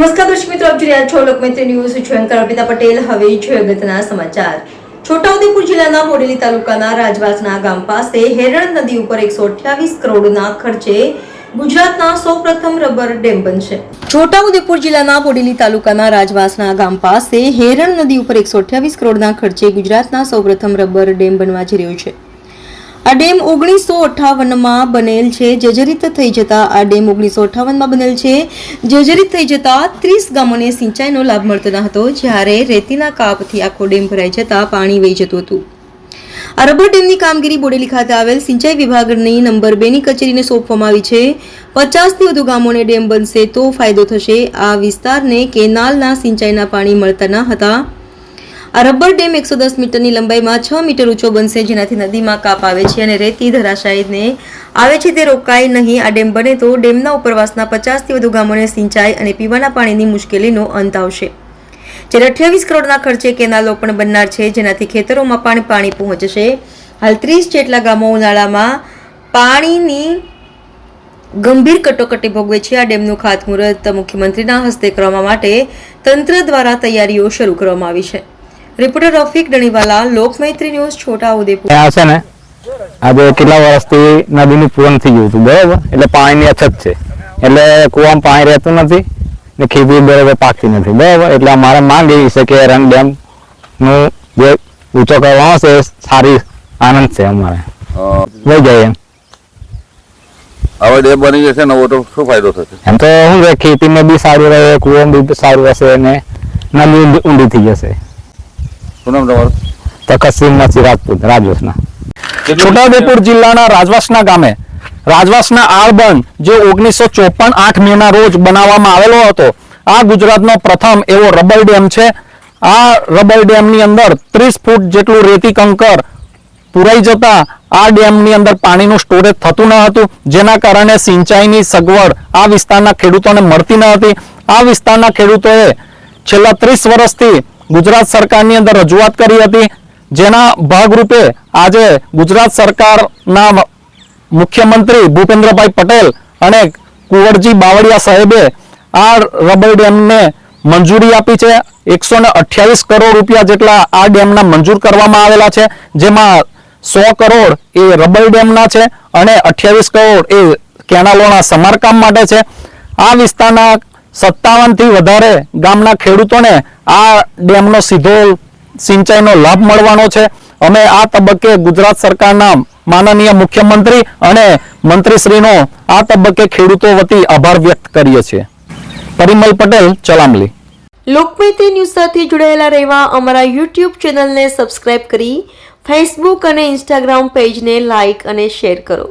નમસ્કાર દર્શક મિત્રો, આપ જોઈ રહ્યા છો લોકમૈત્રી ન્યૂઝ. છું અર્પિતા પટેલ. હવે છે અગત્યના સમાચાર. છોટાઉદેપુર જિલ્લાના બોડેલી તાલુકાના રાજવાસના ગામ પાસે હેરણ નદી ઉપર એકસો અઠ્યાવીસ કરોડના ખર્ચે ગુજરાતના સૌપ્રથમ રબર ડેમ બનશે. છોટાઉદેપુર જિલ્લાના બોડેલી તાલુકાના રાજવાસના ગામ પાસે હેરણ નદી ઉપર એકસો અઠ્યાવીસ કરોડના ખર્ચે ગુજરાતના સૌપ્રથમ રબર ડેમ બનવા જઈ રહ્યો છે. આ ડેમ ઓગણીસો અઠ્ઠાવનમાં બનેલ છે. જર્જરિત થઈ જતા આ ડેમ ઓગણીસો અઠ્ઠાવનમાં બનેલ છે. જર્જરિત થઈ જતા ત્રીસ ગામોને સિંચાઈનો લાભ મળતો ન હતો. જ્યારે રેતીના કાપથી આખો ડેમ ભરાઈ જતા પાણી વહી જતું હતું. આ રબર ડેમની કામગીરી બોડેલી ખાતે આવેલ સિંચાઈ વિભાગની નંબર બેની કચેરીને સોંપવામાં આવી છે. પચાસથી વધુ ગામોને ડેમ બનશે તો ફાયદો થશે. આ વિસ્તારને કેનાલના સિંચાઈના પાણી મળતા ન હતા. આ રબર ડેમ એકસો દસ મીટરની લંબાઈમાં છ મીટર ઊંચો બનશે, જેનાથી નદીમાં કાપ આવે છે અને રેતી ધરાશાયને આવે છે તે રોકાય નહીં. આ ડેમ બને તો ડેમના ઉપરવાસના પચાસથી વધુ ગામોને સિંચાઈ અને પીવાના પાણીની મુશ્કેલીનો અંત આવશે. જ્યારે અઠ્યાવીસ કરોડના ખર્ચે કેનાલો પણ બનનાર છે, જેનાથી ખેતરોમાં પણ પાણી પહોંચશે. હાલ ત્રીસ જેટલા ગામો ઉનાળામાં પાણીની ગંભીર કટોકટી ભોગવે છે. આ ડેમનું ખાતમુહૂર્ત મુખ્યમંત્રીના હસ્તે કરવા માટે તંત્ર દ્વારા તૈયારીઓ શરૂ કરવામાં આવી છે. Reporter Rafiq Daniwala Lokmaitri news Chhota Udepur. આ છે ને આજે કેટલા વર્ષથી નદીનું પૂરણ થઈ ગયું હતું બરાબર? એટલે પાણીની અછત છે. એટલે કૂવામાં પાણી રહેતું નથી ને ખેતી બરાબર પાકતી નથી બરાબર? એટલે અમારે માંગ એવી છે કે રંગ ડેમનું જે ઊંચો કરવાનો છે સારી આનંદ છે અમારે. લઈ જાય એમ. હવે ડેમ બની જશે નવો તો શું ફાયદો થશે? એમ તો શું છે ખેતીમાં બી સારું રહે કુવામાં બી સારું રહેશે અને નદી ઊંડી થઈ જશે. શું નામ તમારું? રાજપૂત રાજવસના. છોટાઉદેપુર જિલ્લાના રાજવાસના ગામે રાજવાસના આળબંધ જે ઓગણીસો ચોપન આઠ મેના રોજ બનાવવામાં આવેલો હતો આ ગુજરાતનો પ્રથમ એવો રબર ડેમ છે. આ રબર ડેમની અંદર ત્રીસ ફૂટ જેટલું રેતી કંકર પુરાઈ જતા આ ડેમની અંદર પાણીનું સ્ટોરેજ થતું ન હતું જેના કારણે સિંચાઈની સગવડ આ વિસ્તારના ખેડૂતોને મળતી ન હતી. આ વિસ્તારના ખેડૂતોએ છેલ્લા ત્રીસ વર્ષથી ગુજરાત સરકારની અંદર રજૂઆત કરી હતી. જેના ભાગરૂપે આજે ગુજરાત સરકારના મુખ્યમંત્રી ભૂપેન્દ્રભાઈ પટેલ અને કુંવરજી બાવળિયા સાહેબે આ રબર ડેમને મંજૂરી આપી છે. એકસો કરોડ રૂપિયા જેટલા આ ડેમના મંજૂર કરવામાં આવેલા છે. જેમાં સો કરોડ એ રબર ડેમના છે અને અઠ્યાવીસ કરોડ એ કેનાલોના સમારકામ માટે છે. આ વિસ્તારના સત્તાવનથી વધારે ગામના ખેડૂતોને આ ડેમનો સીધો સિંચાઈનો લાભ મળવાનો છે. અમે આ તબક્કે ગુજરાત સરકારના માનનીય મુખ્યમંત્રી અને મંત્રીશ્રીનો આ તબક્કે ખેડૂતો વતી આભાર વ્યક્ત કરીએ છીએ. પરિમલ પટેલ, ચલામલી. લોકમૈત્રી ન્યૂઝ સાથે જોડાયેલા રહેવા અમારા યુટ્યુબ ચેનલને સબસ્ક્રાઇબ કરી, ફેસબુક અને ઇન્સ્ટાગ્રામ પેજને લાઇક અને શેર કરો.